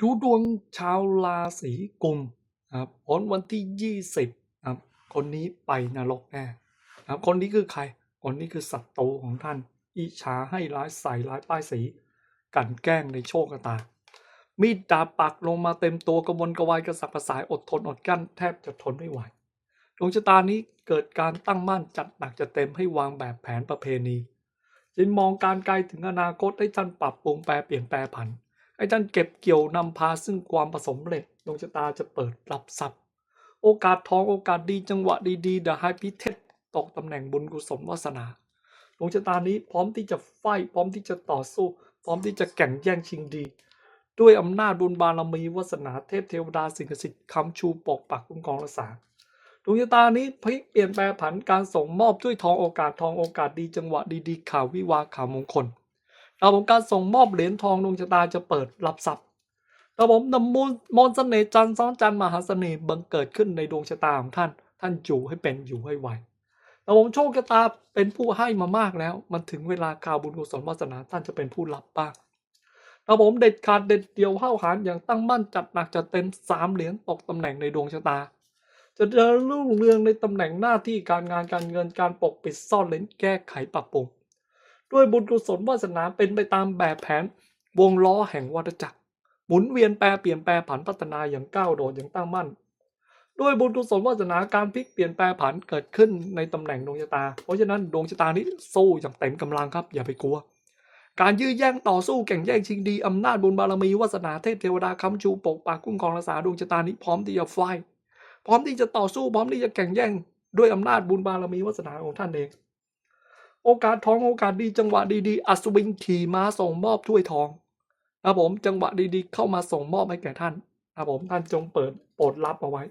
ดูดวงชาวราศีกุมครับผลวันที่ยี่สิบครับคนนี้ไปนรกแน่ครับคนนี้คือใคร คนนี้คือศัตรูของท่าน อิจฉาให้ร้ายใส่ร้ายป้ายสี กันแกล้งในโชคชะตา มีดดาบปักลงมาเต็มตัวกระวนกระวายกระสับกระสายอดทนอดกลั้นแทบจะทนไม่ไหวดวงชะตานี้เกิดการตั้งมั่นจัดหนักจะเต็มให้วางแบบแผนประเพณีจึงมองการไกลถึงอนาคตให้ท่านปรับปรุงแปลเปลี่ยนแปลผัน ให้ท่านเก็บเกี่ยวนำพาซึ่งความประสมเร็จดวงชะตาจะเปิดรับทรัพย์ โอกาสทองโอกาสดีจังหวะดีๆเดอะไฮพิเทสตกตำแหน่งบุญกุศลวาสนาดวงชะตานี้พร้อมที่จะไฟพร้อมที่จะต่อสู้ พร้อมที่จะแข่งแย่งชิงดี ด้วยอำนาจบุญบารมีวาสนาเทพเทวดาสิ่งศักดิ์สิทธิ์คำชูปกปักคุ้มครองรักษาดวงชะตานี้พลิกเปลี่ยนแปลผันการส่งมอบด้วยทองโอกาสทองโอกาสดีจังหวะดีๆข่าววิวาข่าวมงคล เราผมการส่งมอบเหรียญทองดวงชะตาจะเปิดรับทรัพย์เราผมนำมูลมนต์เสน่ห์จันทร์ซ้อนจันทร์มหาเสน่ห์บังเกิดขึ้นในดวงชะตาของท่าน ท่านอยู่ให้เป็นอยู่ให้ไวเราผมโชคชะตาเป็นผู้ให้มามากแล้ว มันถึงเวลาข่าวบุญกุศลวาสนาท่านจะเป็นผู้รับบ้างเราผมเด็ดขาดเด็ดเดียวห้าหาญอย่างตั้งมั่นจัดหนักจัดเต็มสามเหรียญตกตำแหน่งในดวงชะตา จะเจริญรุ่งเรืองในตำแหน่งหน้าที่การงานการเงินการปกปิดซ่อนเล้นแก้ไขปรับปรุง ด้วยบุญกุศลวาสนาเป็นไปตามแบบแผนวงล้อแห่งวัฏจักร หมุนเวียนแปรเปลี่ยนแปลผันพัฒนาอย่างก้าวโดดอย่างตั้งมั่น ด้วยบุญกุศลวาสนาการพลิกเปลี่ยนแปลผันเกิดขึ้นในตำแหน่งดวงชะตา เพราะฉะนั้นดวงชะตานี้สู้อย่างเต็มกำลังครับ อย่าไปกลัว การยื้อแย่งต่อสู้แข่งแย่งชิงดีอำนาจบุญบารมีวาสนาเทพเทวดาคำชูปกปักคุ้มครองรักษาดวงชะตานี้พร้อมที่จะไฟพร้อมที่จะต่อสู้พร้อมที่จะแข่งแย่งด้วยอำนาจบุญบารมีวาสนาของท่านเอง โอกาสทองโอกาสดีจังหวะดีๆ อัศวินขี่ม้าส่งมอบถ้วยทองนะครับผมจังหวะดีๆ เข้ามาส่งมอบให้แก่ท่านนะครับผมท่านจงเปิดโปรดรับเอาไว้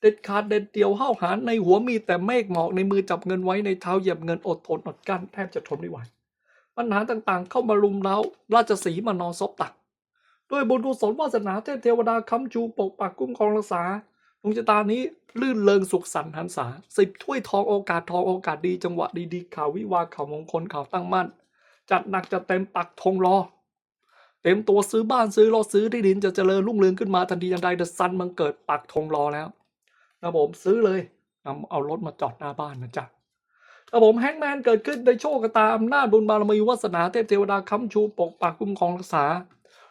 เด็ดขาดเด็ดเดียวห้าวหาญในหัวมีแต่เมฆหมอกในมือจับเงินไว้ในเท้าเหยียบเงินอดทนอดกั้นแทบจะทนไม่ไหวปัญหาต่างๆ เข้ามารุมเร้าราชสีมานอนซบตัก ด้วยบุญกุศลวาสนาเทพเทวดาค้ำชูปกปักคุ้มครองรักษา ดวงชะตานี้ลื่นเริงสุขสันต์หันษาสิบถ้วยทองโอกาสทองโอกาสดีจังหวะดีๆข่าววิวาข่าวมงคลข่าวตั้งมั่น จัดหนักจัดเต็มปักธงรอ เต็มตัวซื้อบ้านซื้อรถซื้อที่ดินจะเจริญรุ่งเรืองขึ้นมาทันทีทันใดเดอะซันมันเกิดปักธงรอแล้วนะผมซื้อเลยนำเอารถมาจอดหน้าบ้านนะจ๊ะนะผมแฮงแมนเกิดขึ้นในโชคชะตาอำนาจบุญบารมีวาสนาเทพเทวดาค้ำชูปกปักคุ้มครองรักษา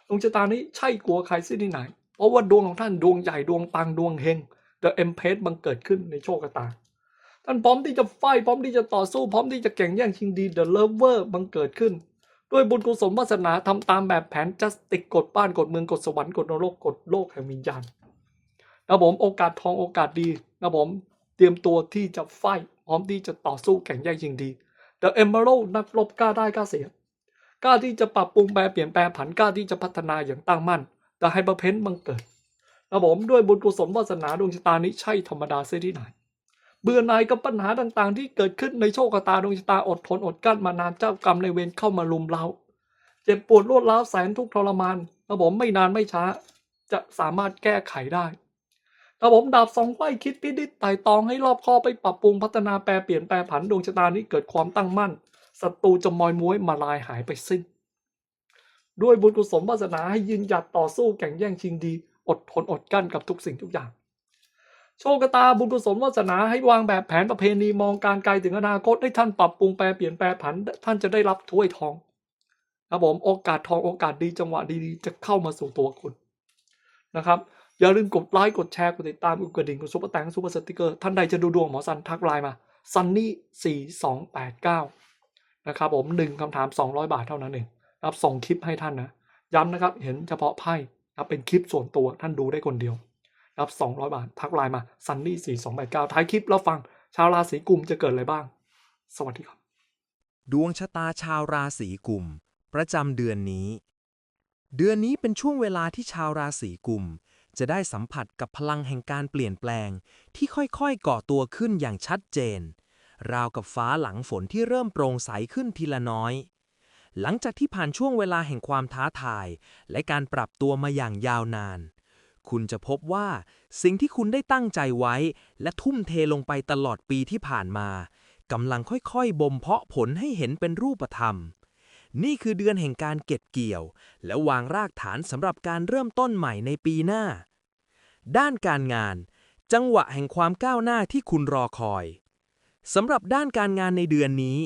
ดวงชะตานี้ใช่กลัวใครสิ้นที่ไหน เพราะว่าดวงของท่านดวงใหญ่ดวงปังดวงเฮง The e m p r e s s บังเกิดขึ้นในโชคชะตาท่านพร้อมที่จะไฟพร้อมที่จะต่อสู้พร้อมที่จะแข่งแย่งชิงดี The Lover บังเกิดขึ้น ด้วยบุญกุศลวาสนาทำตามแบบแผนจัสติกกฎบ้านกฎเมืองกฎสวรรค์กฎนรกกฎโลกแห่งวิญญาณนะผมโอกาสทองโอกาสดีนะผมเตรียมตัวที่จะไฟพร้อมที่จะต่อสู้แข่งแย่งชิงดี The Emerald นักรบกล้าได้กล้าเสียกล้าที่จะปรับปรุงแปลเปลี่ยนแปลงผันกล้าที่จะพัฒนาอย่างตั้งมั่น แต่ไฮเปอร์เพนบังเกิดนะผมด้วยบุญกุศลวาสนาดวงชะตานี้ใช่ธรรมดาเสียที่ไหน เบื่อหน่ายกับปัญหาต่างๆ ที่เกิดขึ้นในโชคชะตาดวงชะตาอดทนอดกลั้นมานานเจ้ากรรมในเวรเข้ามาลุมเล้าเจ็บปวดรวดร้าวแสนทุกทรมานนะผมไม่นานไม่ช้า จะสามารถแก้ไขได้นะผมดาบสองไขว้คิดพินิจไต่ตองให้รอบคอไปปรับปรุงพัฒนาแปลเปลี่ยนแปลผันดวงชะตานี้เกิดความตั้งมั่นศัตรูจะมอยม้วยมาลายหายไปสิ้น ด้วยบุญกุศลวาสนาให้ยืนหยัดต่อสู้แข่งแย่งชิงดี อดทนอดกลั้นกับทุกสิ่งทุกอย่าง โชคตาบุญกุศลวาสนาให้วางแบบแผนประเพณีมองการไกลถึงอนาคตให้ท่านปรับปรุงแปลเปลี่ยนแปลผัน ท่านจะได้รับถ้วยทองครับผมโอกาสทองโอกาสดีจังหวะดีๆ จะเข้ามาสู่ตัวคุณนะครับอย่าลืมกดไลค์กดแชร์กดติดตามกดกระดิ่งกดซุปเปอร์แตงซุปเปอร์สติกเกอร์ท่านใดจะดูดวงหมอซันทักไลน์มาซันนี่สี่สองแปดเก้านะครับผมหนึ่งคำถามสองร้อยบาทเท่านั้นเอง นะครับส่งคลิปให้ท่านนะย้ำนะครับเห็นเฉพาะไพ่นะครับเป็นคลิปส่วนตัวท่านดูได้คนเดียวนะครับสองร้อยบาท ทักไลน์มาซันนี่สี่สองแปดเก้าท้ายคลิปแล้วฟังชาวราศีกุมจะเกิดอะไรบ้าง สวัสดีครับ ดวงชะตาชาวราศีกุม ประจำเดือนนี้ เดือนนี้เป็นช่วงเวลาที่ชาวราศีกุม จะได้สัมผัสกับพลังแห่งการเปลี่ยนแปลง ที่ค่อยๆก่อตัวขึ้นอย่างชัดเจน ราวกับฟ้าหลังฝนที่เริ่มโปร่งใสขึ้นทีละน้อย หลังจากที่ผ่านช่วงเวลาแห่งความท้าทาย และการปรับตัวมาอย่างยาวนาน คุณจะพบว่าสิ่งที่คุณได้ตั้งใจไว้ และทุ่มเทลงไปตลอดปีที่ผ่านมากำลังค่อยๆ บ่มเพาะผลให้เห็นเป็นรูปธรรม นี่คือเดือนแห่งการเก็บเกี่ยว และวางรากฐานสำหรับการเริ่มต้นใหม่ในปีหน้า ด้านการงาน จังหวะแห่งความก้าวหน้าที่คุณรอคอยสำหรับด้านการงานในเดือนนี้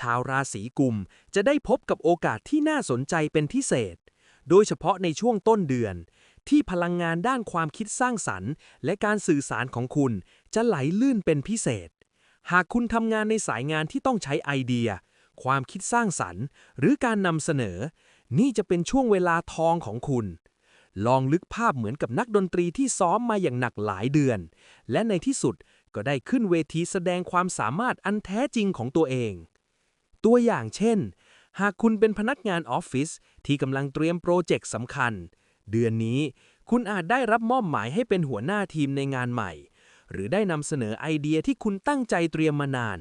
ชาวราศีกุมจะได้พบกับโอกาสที่น่าสนใจเป็นพิเศษ โดยเฉพาะในช่วงต้นเดือน ที่พลังงานด้านความคิดสร้างสรรค์ และการสื่อสารของคุณจะไหลลื่นเป็นพิเศษ หากคุณทำงานในสายงานที่ต้องใช้ไอเดีย ความคิดสร้างสรรค์ หรือการนำเสนอ นี่จะเป็นช่วงเวลาทองของคุณลองลึกภาพเหมือนกับนักดนตรีที่ซ้อมมาอย่างหนักหลายเดือน และในที่สุดก็ได้ขึ้นเวทีแสดงความสามารถอันแท้จริงของตัวเอง ตัวอย่างเช่น หากคุณเป็นพนักงานออฟฟิศที่กำลังเตรียมโปรเจกต์สำคัญ เดือนนี้คุณอาจได้รับมอบหมายให้เป็นหัวหน้าทีมในงานใหม่ หรือได้นำเสนอไอเดียที่คุณตั้งใจเตรียมมานาน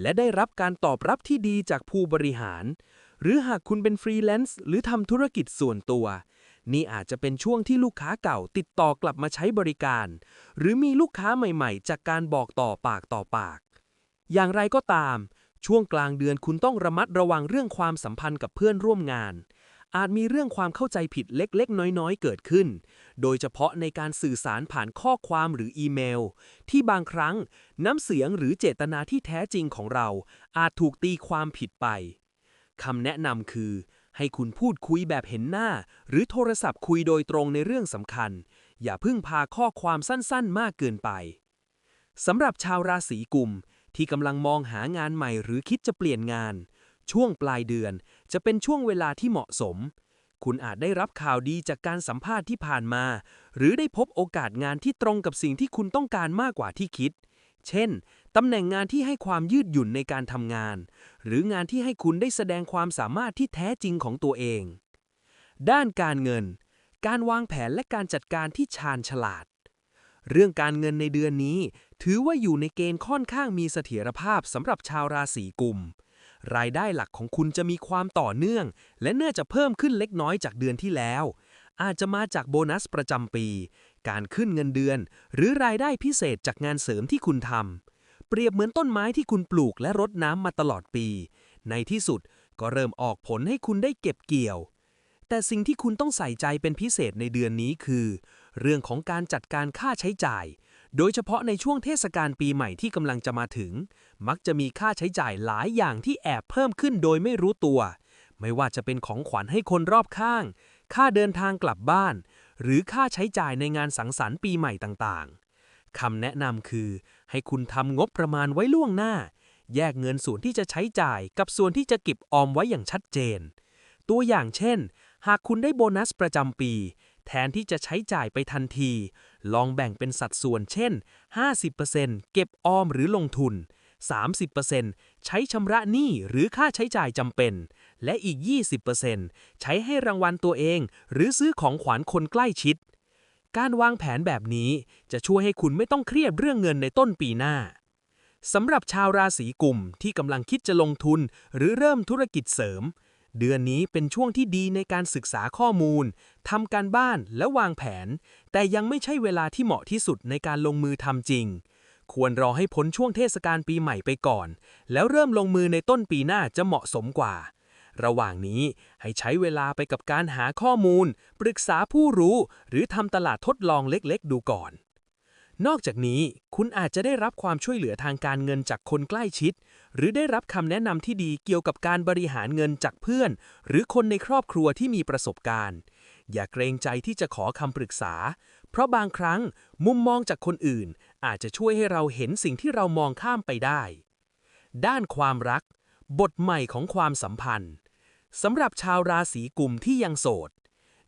และได้รับการตอบรับที่ดีจากผู้บริหาร หรือหากคุณเป็นฟรีแลนซ์หรือทำธุรกิจส่วนตัว นี่อาจจะเป็นช่วงที่ลูกค้าเก่าติดต่อกลับมาใช้บริการ หรือมีลูกค้าใหม่ๆ จากการบอกต่อปากต่อปาก อย่างไรก็ตาม ช่วงกลางเดือนคุณต้องระมัดระวังเรื่องความสัมพันธ์กับเพื่อนร่วมงาน อาจมีเรื่องความเข้าใจผิดเล็กๆ น้อยๆ เกิดขึ้น โดยเฉพาะในการสื่อสารผ่านข้อความหรืออีเมล ที่บางครั้งน้ำเสียงหรือเจตนาที่แท้จริงของเรา อาจถูกตีความผิดไปคำแนะนำคือ ให้คุณพูดคุยแบบเห็นหน้า หรือโทรศัพท์คุยโดยตรงในเรื่องสำคัญ อย่าเพิ่งพาข้อความสั้นๆ มากเกินไปสำหรับชาวราศีกุม ที่กำลังมองหางานใหม่หรือคิดจะเปลี่ยนงาน ช่วงปลายเดือนจะเป็นช่วงเวลาที่เหมาะสม คุณอาจได้รับข่าวดีจากการสัมภาษณ์ที่ผ่านมา หรือได้พบโอกาสงานที่ตรงกับสิ่งที่คุณต้องการมากกว่าที่คิด เช่น ตำแหน่งงานที่ให้ความยืดหยุ่นในการทำงาน หรืองานที่ให้คุณได้แสดงความสามารถที่แท้จริงของตัวเอง ด้านการเงิน การวางแผนและการจัดการที่ชาญฉลาด เรื่องการเงินในเดือนนี้ ถือว่าอยู่ในเกณฑ์ค่อนข้างมีเสถียรภาพสำหรับชาวราศีกุม รายได้หลักของคุณจะมีความต่อเนื่อง และน่าจะเพิ่มขึ้นเล็กน้อยจากเดือนที่แล้ว อาจจะมาจากโบนัสประจำปี การขึ้นเงินเดือน หรือรายได้พิเศษจากงานเสริมที่คุณทำเปรียบเหมือนต้นไม้ที่คุณปลูกและรดน้ำมาตลอดปี ในที่สุดก็เริ่มออกผลให้คุณได้เก็บเกี่ยวแต่สิ่งที่คุณต้องใส่ใจเป็นพิเศษในเดือนนี้คือ เรื่องของการจัดการค่าใช้จ่าย โดยเฉพาะในช่วงเทศกาลปีใหม่ที่กำลังจะมาถึง มักจะมีค่าใช้จ่ายหลายอย่างที่แอบเพิ่มขึ้นโดยไม่รู้ตัว ไม่ว่าจะเป็นของขวัญให้คนรอบข้าง ค่าเดินทางกลับบ้าน หรือค่าใช้จ่ายในงานสังสรรค์ปีใหม่ต่างๆคำแนะนำคือ ให้คุณทำงบประมาณไว้ล่วงหน้า แยกเงินส่วนที่จะใช้จ่ายกับส่วนที่จะเก็บออมไว้อย่างชัดเจน ตัวอย่างเช่น หากคุณได้โบนัสประจำปี แทนที่จะใช้จ่ายไปทันที ลองแบ่งเป็นสัดส่วนเช่น 50%เก็บออมหรือลงทุน 30%ใช้ชำระหนี้หรือค่าใช้จ่ายจำเป็น และอีก 20%ใช้ให้รางวัลตัวเอง หรือซื้อของขวัญคนใกล้ชิด การวางแผนแบบนี้จะช่วยให้คุณไม่ต้องเครียดเรื่องเงินในต้นปีหน้าสำหรับชาวราศีกุมที่กำลังคิดจะลงทุนหรือเริ่มธุรกิจเสริม เดือนนี้เป็นช่วงที่ดีในการศึกษาข้อมูลทำการบ้านและวางแผน แต่ยังไม่ใช่เวลาที่เหมาะที่สุดในการลงมือทำจริง ควรรอให้พ้นช่วงเทศกาลปีใหม่ไปก่อน แล้วเริ่มลงมือในต้นปีหน้าจะเหมาะสมกว่า ระหว่างนี้ให้ใช้เวลาไปกับการหาข้อมูล ปรึกษาผู้รู้ หรือทำตลาดทดลองเล็กๆ ดูก่อน นอกจากนี้คุณอาจจะได้รับความช่วยเหลือทางการเงินจากคนใกล้ชิด หรือได้รับคำแนะนำที่ดีเกี่ยวกับการบริหารเงินจากเพื่อน หรือคนในครอบครัวที่มีประสบการณ์ อย่าเกรงใจที่จะขอคำปรึกษา เพราะบางครั้งมุมมองจากคนอื่น อาจจะช่วยให้เราเห็นสิ่งที่เรามองข้ามไปได้ ด้านความรัก บทใหม่ของความสัมพันธ์สำหรับชาวราศีกุมที่ยังโสด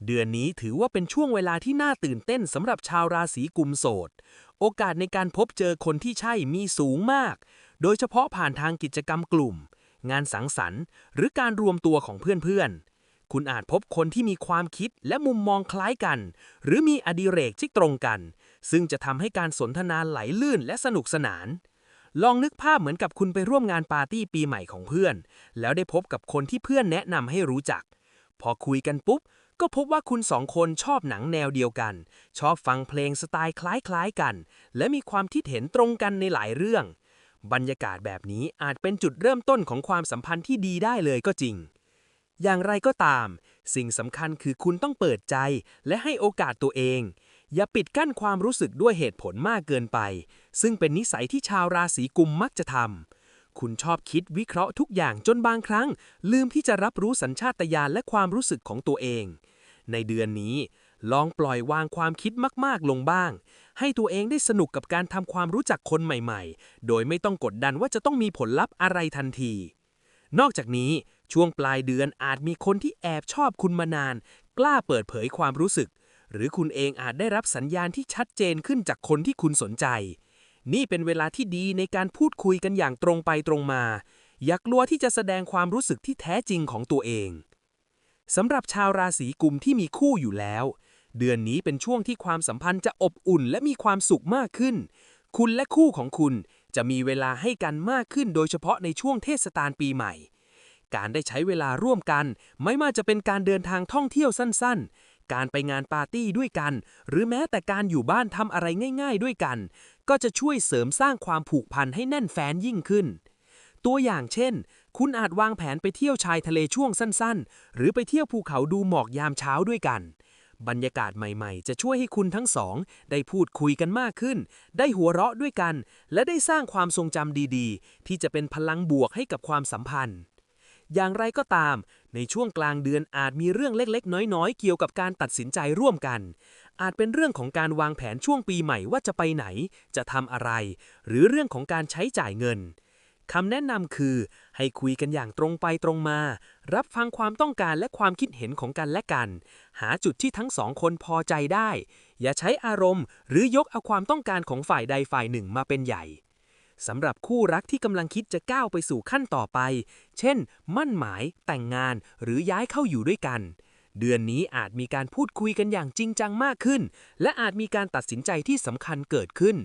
เดือนนี้ถือว่าเป็นช่วงเวลาที่น่าตื่นเต้นสำหรับชาวราศีกุมโสด โอกาสในการพบเจอคนที่ใช่มีสูงมาก โดยเฉพาะผ่านทางกิจกรรมกลุ่ม งานสังสรรค์ หรือการรวมตัวของเพื่อนๆ คุณอาจพบคนที่มีความคิดและมุมมองคล้ายกัน หรือมีอดิเรกที่ตรงกัน ซึ่งจะทำให้การสนทนาไหลลื่นและสนุกสนานลองนึกภาพเหมือนกับคุณไปร่วมงานปาร์ตี้ปีใหม่ของเพื่อน แล้วได้พบกับคนที่เพื่อนแนะนำให้รู้จัก พอคุยกันปุ๊บ ก็พบว่าคุณสองคนชอบหนังแนวเดียวกัน ชอบฟังเพลงสไตล์คล้ายๆกัน และมีความคิดเห็นตรงกันในหลายเรื่อง บรรยากาศแบบนี้อาจเป็นจุดเริ่มต้นของความสัมพันธ์ที่ดีได้เลยก็จริง อย่างไรก็ตาม สิ่งสำคัญคือคุณต้องเปิดใจ และให้โอกาสตัวเอง อย่าปิดกั้นความรู้สึกด้วยเหตุผลมากเกินไป ซึ่งเป็นนิสัยที่ชาวราศีกุมมักจะทำ คุณชอบคิดวิเคราะห์ทุกอย่างจนบางครั้ง ลืมที่จะรับรู้สัญชาตญาณและความรู้สึกของตัวเอง ในเดือนนี้ ลองปล่อยวางความคิดมากๆลงบ้าง ให้ตัวเองได้สนุกกับการทำความรู้จักคนใหม่ๆ โดยไม่ต้องกดดันว่าจะต้องมีผลลัพธ์อะไรทันที นอกจากนี้ช่วงปลายเดือนอาจมีคนที่แอบชอบคุณมานาน กล้าเปิดเผยความรู้สึก หรือคุณเองอาจได้รับสัญญาณที่ชัดเจนขึ้นจากคนที่คุณสนใจ นี่เป็นเวลาที่ดีในการพูดคุยกันอย่างตรงไปตรงมา อย่ากลัวที่จะแสดงความรู้สึกที่แท้จริงของตัวเองสำหรับชาวราศีกุมที่มีคู่อยู่แล้ว เดือนนี้เป็นช่วงที่ความสัมพันธ์จะอบอุ่นและมีความสุขมากขึ้น คุณและคู่ของคุณจะมีเวลาให้กันมากขึ้นโดยเฉพาะในช่วงเทศกาลปีใหม่ การได้ใช้เวลาร่วมกัน ไม่ว่าจะเป็นการเดินทางท่องเที่ยวสั้นๆ การไปงานปาร์ตี้ด้วยกัน หรือแม้แต่การอยู่บ้านทำอะไรง่าย ๆ ด้วยกัน ก็จะช่วยเสริมสร้างความผูกพันให้แน่นแฟนยิ่งขึ้น ตัวอย่างเช่น คุณอาจวางแผนไปเที่ยวชายทะเลช่วงสั้นๆ หรือไปเที่ยวภูเขาดูหมอกยามเช้าด้วยกัน บรรยากาศใหม่ๆ จะช่วยให้คุณทั้งสอง ได้พูดคุยกันมากขึ้น ได้หัวเราะด้วยกัน และได้สร้างความทรงจำดีๆ ที่จะเป็นพลังบวกให้กับความสัมพันธ์อย่างไรก็ตาม ในช่วงกลางเดือนอาจมีเรื่องเล็กๆ น้อยๆ เกี่ยวกับการตัดสินใจร่วมกัน อาจเป็นเรื่องของการวางแผนช่วงปีใหม่ว่าจะไปไหน จะทำอะไร หรือเรื่องของการใช้จ่ายเงินคำแนะนำคือ ให้คุยกันอย่างตรงไปตรงมา รับฟังความต้องการและความคิดเห็นของกันและกัน หาจุดที่ทั้งสองคนพอใจได้ อย่าใช้อารมณ์ หรือยกเอาความต้องการของฝ่ายใดฝ่ายหนึ่งมาเป็นใหญ่สำหรับคู่รักที่กำลังคิดจะก้าวไปสู่ขั้นต่อไป เช่น มั่นหมาย แต่งงาน หรือย้ายเข้าอยู่ด้วยกัน เดือนนี้อาจมีการพูดคุยกันอย่างจริงจังมากขึ้น และอาจมีการตัดสินใจที่สำคัญเกิดขึ้น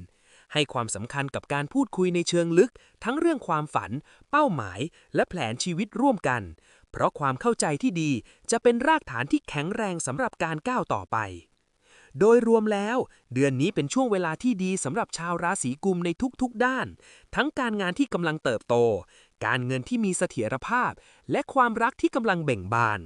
ให้ความสำคัญกับการพูดคุยในเชิงลึก ทั้งเรื่องความฝัน เป้าหมาย และแผนชีวิตร่วมกัน เพราะความเข้าใจที่ดีจะเป็นรากฐานที่แข็งแรงสำหรับการก้าวต่อไป โดยรวมแล้ว เดือนนี้เป็นช่วงเวลาที่ดีสำหรับชาวราศีกุมในทุกๆด้าน ทั้งการงานที่กำลังเติบโต การเงินที่มีเสถียรภาพ และความรักที่กำลังเบ่งบาน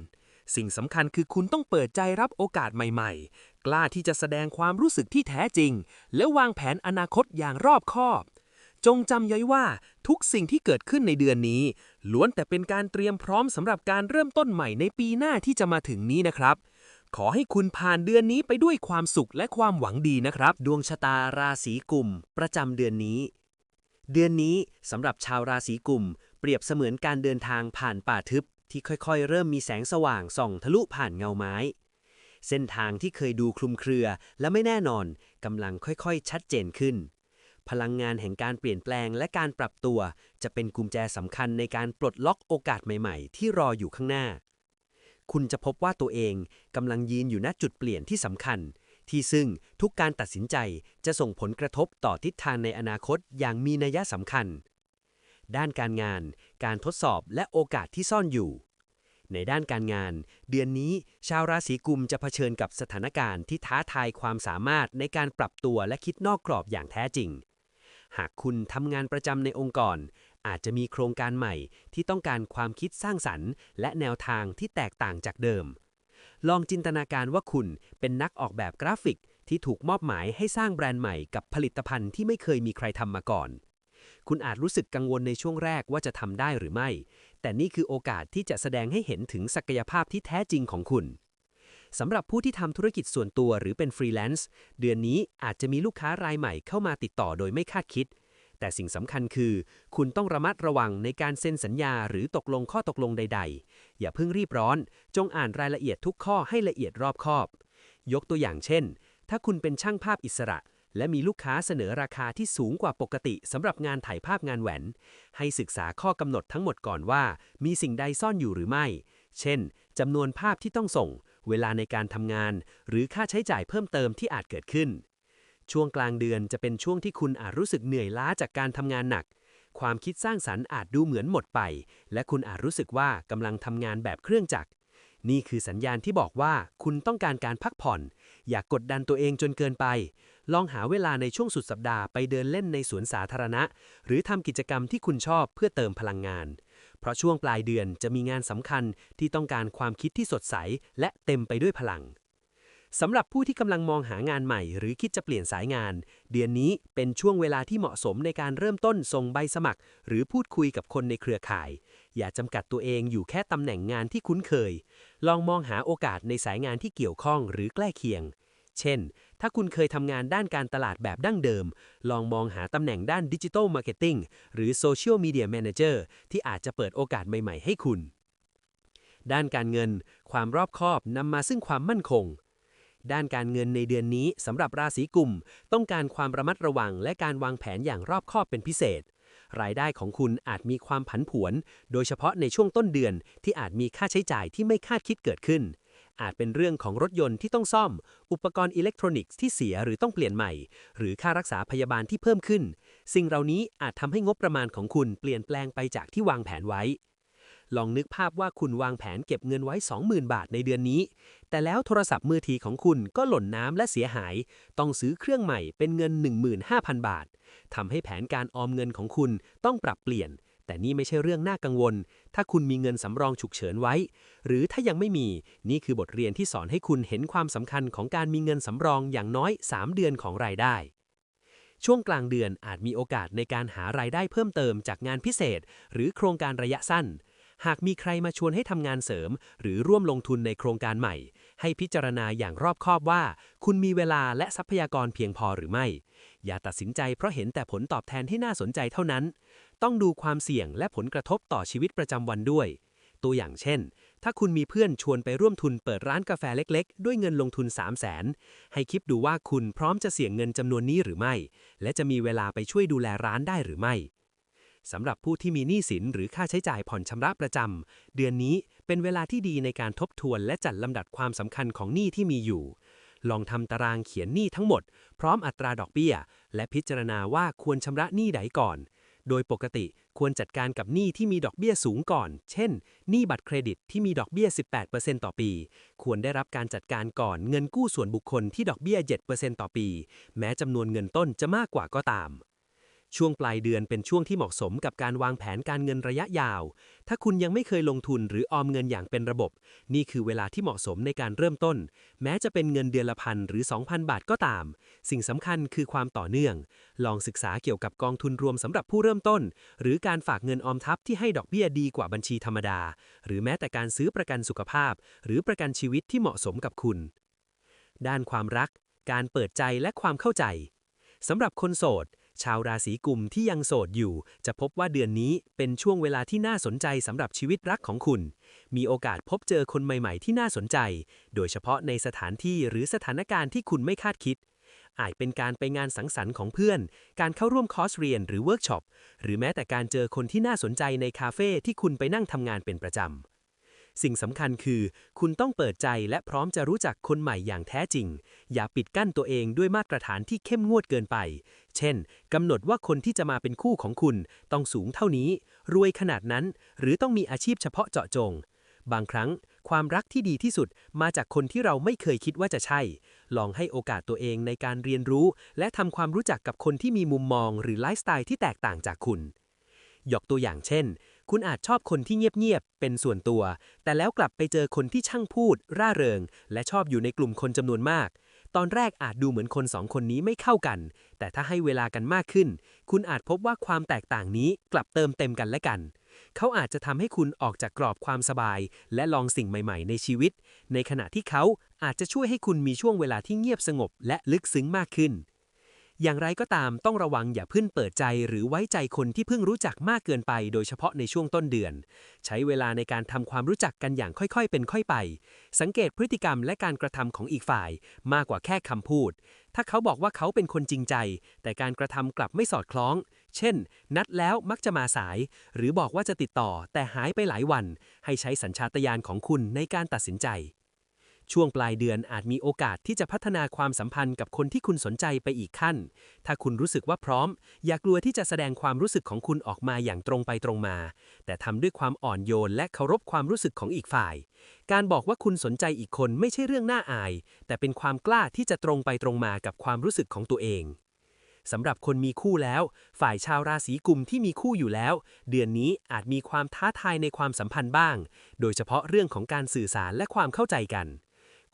สิ่งสำคัญคือคุณต้องเปิดใจรับโอกาสใหม่ ๆ กล้าที่จะแสดงความรู้สึกที่แท้จริง และวางแผนอนาคตอย่างรอบคอบ จงจำยไว้ว่าทุกสิ่งที่เกิดขึ้นในเดือนนี้ ล้วนแต่เป็นการเตรียมพร้อมสำหรับการเริ่มต้นใหม่ในปีหน้าที่จะมาถึงนี้นะครับขอให้คุณผ่านเดือนนี้ไปด้วยความสุขและความหวังดีนะครับ ดวงชะตาราศีกุม ประจำเดือนนี้ เดือนนี้สำหรับชาวราศีกุม เปรียบเสมือนการเดินทางผ่านป่าทึบ ที่ค่อยๆ เริ่มมีแสงสว่างส่องทะลุผ่านเงาไม้ เส้นทางที่เคยดูคลุมเครือและไม่แน่นอนกำลังค่อยๆ ชัดเจนขึ้น พลังงานแห่งการเปลี่ยนแปลงและการปรับตัว จะเป็นกุญแจสำคัญในการปลดล็อกโอกาสใหม่ๆ ที่รออยู่ข้างหน้า คุณจะพบว่าตัวเองกำลังยืนอยู่ณจุดเปลี่ยนที่สำคัญ ที่ซึ่งทุกการตัดสินใจจะส่งผลกระทบต่อทิศทางในอนาคตอย่างมีนัยสำคัญ ด้านการงาน การทดสอบและโอกาสที่ซ่อนอยู่ ในด้านการงาน เดือนนี้ชาวราศีกุมจะเผชิญกับสถานการณ์ที่ท้าทายความสามารถในการปรับตัวและคิดนอกกรอบอย่างแท้จริง หากคุณทำงานประจำในองค์กร อาจจะมีโครงการใหม่ที่ต้องการความคิดสร้างสรรค์ และแนวทางที่แตกต่างจากเดิม ลองจินตนาการว่าคุณเป็นนักออกแบบกราฟิกที่ถูกมอบหมายให้สร้างแบรนด์ใหม่กับผลิตภัณฑ์ที่ไม่เคยมีใครทำมาก่อน คุณอาจรู้สึกกังวลในช่วงแรกว่าจะทำได้หรือไม่ แต่นี่คือโอกาสที่จะแสดงให้เห็นถึงศักยภาพที่แท้จริงของคุณสำหรับผู้ที่ทำธุรกิจส่วนตัวหรือเป็นฟรีแลนซ์เดือนนี้อาจจะมีลูกค้ารายใหม่เข้ามาติดต่อโดยไม่คาดคิด แต่สิ่งสำคัญคือ คุณต้องระมัดระวังในการเซ็นสัญญาหรือตกลงข้อตกลงใด ๆ อย่าเพิ่งรีบร้อน จงอ่านรายละเอียดทุกข้อให้ละเอียดรอบคอบ ยกตัวอย่างเช่น ถ้าคุณเป็นช่างภาพอิสระ และมีลูกค้าเสนอราคาที่สูงกว่าปกติสำหรับงานถ่ายภาพงานแหวน ให้ศึกษาข้อกำหนดทั้งหมดก่อนว่า มีสิ่งใดซ่อนอยู่หรือไม่ เช่นจำนวนภาพที่ต้องส่ง เวลาในการทำงาน หรือค่าใช้จ่ายเพิ่มเติมที่อาจเกิดขึ้น ช่วงกลางเดือนจะเป็นช่วงที่คุณอาจรู้สึกเหนื่อยล้าจากการทำงานหนัก ความคิดสร้างสรรค์อาจดูเหมือนหมดไป และคุณอาจรู้สึกว่ากำลังทำงานแบบเครื่องจักรนี่คือสัญญาณที่บอกว่าคุณต้องการการพักผ่อน อย่ากกดดันตัวเองจนเกินไป ลองหาเวลาในช่วงสุดสัปดาห์ไปเดินเล่นในสวนสาธารณะ หรือทำกิจกรรมที่คุณชอบเพื่อเติมพลังงาน เพราะช่วงปลายเดือนจะมีงานสำคัญที่ต้องการความคิดที่สดใส และเต็มไปด้วยพลังสำหรับผู้ที่กำลังมองหางานใหม่ หรือคิดจะเปลี่ยนสายงาน เดือนนี้เป็นช่วงเวลาที่เหมาะสมในการเริ่มต้นส่งใบสมัคร หรือพูดคุยกับคนในเครือข่าย อย่าจำกัดตัวเองอยู่แค่ตำแหน่งงานที่คุ้นเคย ลองมองหาโอกาสในสายงานที่เกี่ยวข้องหรือใกล้เคียง เช่น ถ้าคุณเคยทำงานด้านการตลาดแบบดั้งเดิม ลองมองหาตำแหน่งด้านดิจิทัลมาร์เก็ตติ้งหรือโซเชียลมีเดียแมเนเจอร์ที่อาจจะเปิดโอกาสใหม่ ๆ ให้คุณ ด้านการเงิน ความรอบคอบนำมาซึ่งความมั่นคง ด้านการเงินในเดือนนี้สำหรับราศีกุม ต้องการความระมัดระวังและการวางแผนอย่างรอบคอบเป็นพิเศษรายได้ของคุณอาจมีความผันผวน โดยเฉพาะในช่วงต้นเดือนที่อาจมีค่าใช้จ่ายที่ไม่คาดคิดเกิดขึ้น อาจเป็นเรื่องของรถยนต์ที่ต้องซ่อม อุปกรณ์อิเล็กทรอนิกส์ที่เสียหรือต้องเปลี่ยนใหม่ หรือค่ารักษาพยาบาลที่เพิ่มขึ้น สิ่งเหล่านี้อาจทำให้งบประมาณของคุณเปลี่ยนแปลงไปจากที่วางแผนไว้ ลองนึกภาพว่าคุณวางแผนเก็บเงินไว้ 20,000 บาทในเดือนนี้ แต่แล้วโทรศัพท์มือถือของคุณก็หล่นน้ำและเสียหาย ต้องซื้อเครื่องใหม่เป็นเงิน 15,000 บาททำให้แผนการออมเงินของคุณต้องปรับเปลี่ยน แต่นี่ไม่ใช่เรื่องน่ากังวล ถ้าคุณมีเงินสำรองฉุกเฉินไว้ หรือถ้ายังไม่มี นี่คือบทเรียนที่สอนให้คุณเห็นความสำคัญของการมีเงินสำรองอย่างน้อย 3 เดือนของรายได้ ช่วงกลางเดือนอาจมีโอกาสในการหารายได้เพิ่มเติมจากงานพิเศษ หรือโครงการระยะสั้น หากมีใครมาชวนให้ทำงานเสริม หรือร่วมลงทุนในโครงการใหม่ ให้พิจารณาอย่างรอบคอบว่า คุณมีเวลาและทรัพยากรเพียงพอหรือไม่ อย่าตัดสินใจเพราะเห็นแต่ผลตอบแทนที่น่าสนใจเท่านั้น ต้องดูความเสี่ยงและผลกระทบต่อชีวิตประจำวันด้วย ตัวอย่างเช่น ถ้าคุณมีเพื่อนชวนไปร่วมทุนเปิดร้านกาแฟเล็กๆ ด้วยเงินลงทุน 3 0 0 0 0 0ให้คิดดูว่าคุณพร้อมจะเสี่ยงเงินจำนวนนี้หรือไม่ และจะมีเวลาไปช่วยดูแลร้านได้หรือไม่สำหรับผู้ที่มีหนี้สินหรือค่าใช้จ่ายผ่อนชำระประจำเดือนนี้เป็นเวลาที่ดีในการทบทวนและจัดลำดับความสำคัญของหนี้ที่มีอยู่ ลองทำตารางเขียนหนี้ทั้งหมด พร้อมอัตราดอกเบี้ย และพิจารณาว่าควรชำระหนี้ใดก่อน โดยปกติควรจัดการกับหนี้ที่มีดอกเบี้ยสูงก่อน เช่น หนี้บัตรเครดิตที่มีดอกเบี้ย 18%ต่อปี ควรได้รับการจัดการก่อนเงินกู้ส่วนบุคคลที่ดอกเบี้ย 7%ต่อปี แม้จำนวนเงินต้นจะมากกว่าก็ตาม ช่วงปลายเดือนเป็นช่วงที่เหมาะสมกับการวางแผนการเงินระยะยาว ถ้าคุณยังไม่เคยลงทุนหรือออมเงินอย่างเป็นระบบ นี่คือเวลาที่เหมาะสมในการเริ่มต้น แม้จะเป็นเงินเดือนละพันหรือ 2,000 บาทก็ตาม สิ่งสำคัญคือความต่อเนื่อง ลองศึกษาเกี่ยวกับกองทุนรวมสำหรับผู้เริ่มต้น หรือการฝากเงินออมทรัพย์ที่ให้ดอกเบี้ยดีกว่าบัญชีธรรมดา หรือแม้แต่การซื้อประกันสุขภาพ หรือประกันชีวิตที่เหมาะสมกับคุณ ด้านความรัก การเปิดใจและความเข้าใจสำหรับคนโสด ชาวราศีกุมที่ยังโสดอยู่ จะพบว่าเดือนนี้เป็นช่วงเวลาที่น่าสนใจสำหรับชีวิตรักของคุณ มีโอกาสพบเจอคนใหม่ ๆ ที่น่าสนใจ โดยเฉพาะในสถานที่หรือสถานการณ์ที่คุณไม่คาดคิด อาจเป็นการไปงานสังสรรค์ของเพื่อน การเข้าร่วมคอร์สเรียนหรือเวิร์กช็อป หรือแม้แต่การเจอคนที่น่าสนใจในคาเฟ่ที่คุณไปนั่งทำงานเป็นประจำ สิ่งสำคัญคือ คุณต้องเปิดใจและพร้อมจะรู้จักคนใหม่อย่างแท้จริง อย่าปิดกั้นตัวเองด้วยมาตรฐานที่เข้มงวดเกินไป เช่นกำหนดว่าคนที่จะมาเป็นคู่ของคุณ ต้องสูงเท่านี้ รวยขนาดนั้น หรือต้องมีอาชีพเฉพาะเจาะจง บางครั้ง ความรักที่ดีที่สุดมาจากคนที่เราไม่เคยคิดว่าจะใช่ ลองให้โอกาสตัวเองในการเรียนรู้ และทำความรู้จักกับคนที่มีมุมมอง หรือไลฟ์สไตล์ที่แตกต่างจากคุณยกตัวอย่างเช่น คุณอาจชอบคนที่เงียบๆ เป็นส่วนตัว แต่แล้วกลับไปเจอคนที่ช่างพูด ร่าเริง และชอบอยู่ในกลุ่มคนจำนวนมาก ตอนแรกอาจดูเหมือนคนสองคนนี้ไม่เข้ากัน แต่ถ้าให้เวลากันมากขึ้น คุณอาจพบว่าความแตกต่างนี้กลับเติมเต็มกันและกัน เขาอาจจะทำให้คุณออกจากกรอบความสบาย และลองสิ่งใหม่ๆ ในชีวิต ในขณะที่เขาอาจจะช่วยให้คุณมีช่วงเวลาที่เงียบสงบ และลึกซึ้งมากขึ้น อย่างไรก็ตามต้องระวังอย่าเพิ่งเปิดใจหรือไว้ใจคนที่เพิ่งรู้จักมากเกินไป โดยเฉพาะในช่วงต้นเดือน ใช้เวลาในการทำความรู้จักกันอย่างค่อยๆ เป็นค่อยไป สังเกตพฤติกรรมและการกระทำของอีกฝ่าย มากกว่าแค่คำพูด ถ้าเขาบอกว่าเขาเป็นคนจริงใจ แต่การกระทำกลับไม่สอดคล้อง เช่น นัดแล้วมักจะมาสาย หรือบอกว่าจะติดต่อแต่หายไปหลายวัน ให้ใช้สัญชาตญาณของคุณในการตัดสินใจ ช่วงปลายเดือนอาจมีโอกาสที่จะพัฒนาความสัมพันธ์กับคนที่คุณสนใจไปอีกขั้น ถ้าคุณรู้สึกว่าพร้อม อย่ากลัวที่จะแสดงความรู้สึกของคุณออกมาอย่างตรงไปตรงมา แต่ทำด้วยความอ่อนโยนและเคารพความรู้สึกของอีกฝ่าย การบอกว่าคุณสนใจอีกคนไม่ใช่เรื่องน่าอาย แต่เป็นความกล้าที่จะตรงไปตรงมากับความรู้สึกของตัวเองสำหรับคนมีคู่แล้ว ฝ่ายชาวราศีกุมที่มีคู่อยู่แล้ว เดือนนี้อาจมีความท้าทายในความสัมพันธ์บ้าง โดยเฉพาะเรื่องของการสื่อสารและความเข้าใจกัน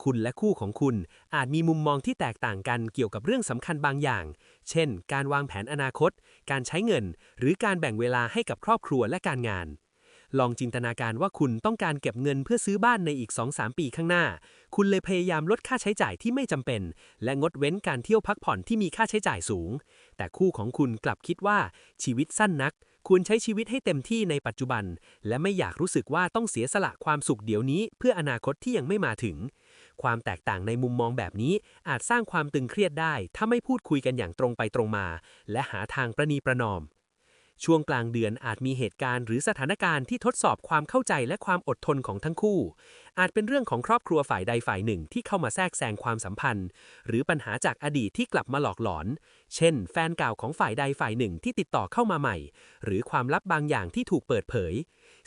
คุณและคู่ของคุณอาจมีมุมมองที่แตกต่างกันเกี่ยวกับเรื่องสำคัญบางอย่าง เช่น การวางแผนอนาคต การใช้เงิน หรือการแบ่งเวลาให้กับครอบครัวและการงาน ลองจินตนาการว่าคุณต้องการเก็บเงินเพื่อซื้อบ้านในอีก 2-3 ปีข้างหน้า คุณเลยพยายามลดค่าใช้จ่ายที่ไม่จำเป็น และงดเว้นการเที่ยวพักผ่อนที่มีค่าใช้จ่ายสูง แต่คู่ของคุณกลับคิดว่าชีวิตสั้นนักควรใช้ชีวิตให้เต็มที่ในปัจจุบัน และไม่อยากรู้สึกว่าต้องเสียสละความสุขเดี๋ยวนี้ เพื่ออนาคตที่ยังไม่มาถึง ความแตกต่างในมุมมองแบบนี้ อาจสร้างความตึงเครียดได้ ถ้าไม่พูดคุยกันอย่างตรงไปตรงมา และหาทางประนีประนอม ช่วงกลางเดือนอาจมีเหตุการณ์หรือสถานการณ์ที่ทดสอบความเข้าใจและความอดทนของทั้งคู่ อาจเป็นเรื่องของครอบครัวฝ่ายใดฝ่ายหนึ่งที่เข้ามาแทรกแซงความสัมพันธ์ หรือปัญหาจากอดีตที่กลับมาหลอกหลอน เช่น แฟนเก่าของฝ่ายใดฝ่ายหนึ่งที่ติดต่อเข้ามาใหม่ หรือความลับบางอย่างที่ถูกเปิดเผย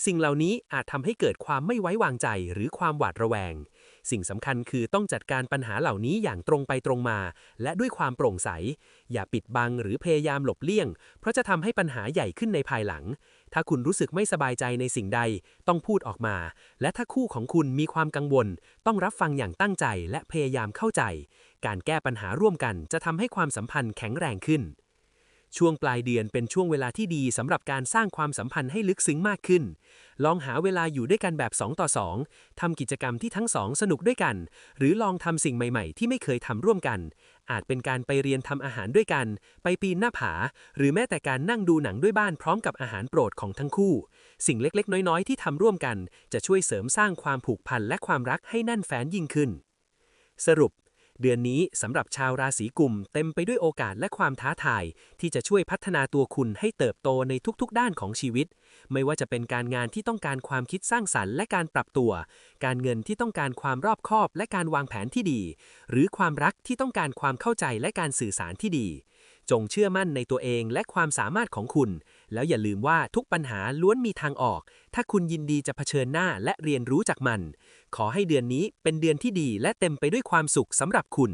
สิ่งเหล่านี้อาจทำให้เกิดความไม่ไว้วางใจหรือความหวาดระแวง สิ่งสำคัญคือต้องจัดการปัญหาเหล่านี้อย่างตรงไปตรงมา และด้วยความโปร่งใส อย่าปิดบังหรือพยายามหลบเลี่ยง เพราะจะทำให้ปัญหาใหญ่ขึ้นในภายหลัง ถ้าคุณรู้สึกไม่สบายใจในสิ่งใด ต้องพูดออกมา และถ้าคู่ของคุณมีความกังวล ต้องรับฟังอย่างตั้งใจและพยายามเข้าใจ การแก้ปัญหาร่วมกันจะทำให้ความสัมพันธ์แข็งแรงขึ้น ช่วงปลายเดือนเป็นช่วงเวลาที่ดีสำหรับการสร้างความสัมพันธ์ให้ลึกซึ้งมากขึ้น ลองหาเวลาอยู่ด้วยกันแบบ 2 ต่อ 2 ทำกิจกรรมที่ทั้งสองสนุกด้วยกัน หรือลองทำสิ่งใหม่ๆ ที่ไม่เคยทำร่วมกัน อาจเป็นการไปเรียนทำอาหารด้วยกัน ไปปีนหน้าผา หรือแม้แต่การนั่งดูหนังด้วยบ้านพร้อมกับอาหารโปรดของทั้งคู่ สิ่งเล็กๆ น้อยๆ ที่ทำร่วมกัน จะช่วยเสริมสร้างความผูกพันและความรักให้แน่นแฟ้นยิ่งขึ้น สรุป เดือนนี้สำหรับชาวราศีกุมเต็มไปด้วยโอกาสและความท้าทาย ที่จะช่วยพัฒนาตัวคุณให้เติบโตในทุกๆ ด้านของชีวิต ไม่ว่าจะเป็นการงานที่ต้องการความคิดสร้างสรรค์และการปรับตัว การเงินที่ต้องการความรอบคอบและการวางแผนที่ดี หรือความรักที่ต้องการความเข้าใจและการสื่อสารที่ดี จงเชื่อมั่นในตัวเองและความสามารถของคุณ แล้วอย่าลืมว่าทุกปัญหาล้วนมีทางออก ถ้าคุณยินดีจะเผชิญหน้าและเรียนรู้จากมัน ขอให้เดือนนี้เป็นเดือนที่ดีและเต็มไปด้วยความสุขสำหรับคุณ